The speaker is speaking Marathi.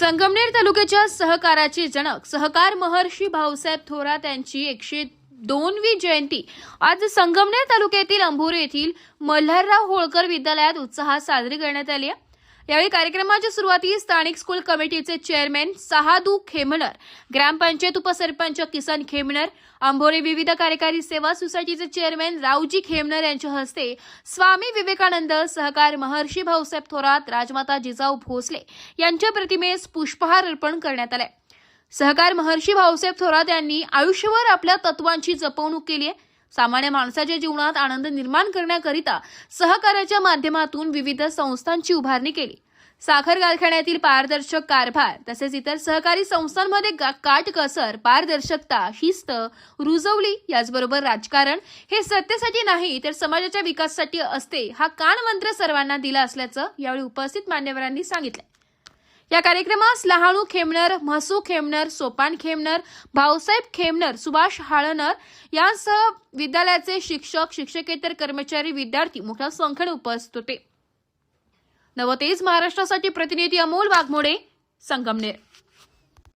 संगमनेर तालुक्याच्या सहकाराचे जनक सहकार महर्षी भाऊसाहेब थोरात यांची एकशे दोनवी जयंती आज संगमनेर तालुक्यातील अंभोरे येथील मल्हारराव होळकर विद्यालयात उत्साहात साजरी करण्यात आली आहे. यावेळी कार्यक्रमाच्या सुरुवातीस स्थानिक स्कूल कमिटीचे चेअरमॅन सहादू खेमनर ग्रामपंचायत उपसरपंच किसन खेमनर अंभोरे विविध कार्यकारी सेवा सोसायटीचे चेअरमॅन रावजी खेमनर यांच्या हस्ते स्वामी विवेकानंद सहकार महर्षी भाऊसाहेब थोरात राजमाता जिजाऊ भोसले यांच्या प्रतिमेस पुष्पहार अर्पण करण्यात आलाय सहकार महर्षी भाऊसाहेब थोरात यांनी आयुष्यभर आपल्या तत्वांची जपवणूक केली आहे. सामान्य माणसाच्या जीवनात आनंद निर्माण करण्याकरिता सहकार्याच्या माध्यमातून विविध संस्थांची उभारणी केली. साखर कारखान्यातील पारदर्शक कारभार तसेच इतर सहकारी संस्थांमध्ये काटकसर पारदर्शकता शिस्त रुजवली. याचबरोबर राजकारण हे सत्तेसाठी नाही तर समाजाच्या विकासासाठी असते हा कान मंत्र सर्वांना दिला असल्याचं यावेळी उपस्थित मान्यवरांनी सांगितलं या कार्यक्रमास लहाणू खेमनर म्हसू खेमनर सोपान खेमनर भाऊसाहेब खेमनर सुभाष हाळनर यांसह विद्यालयाचे शिक्षक शिक्षकेतर कर्मचारी विद्यार्थी मोठ्या संख्येने उपस्थित होते. नवतेज महाराष्ट्रासाठी प्रतिनिधी अमोल वाघमोडे संगमनेर.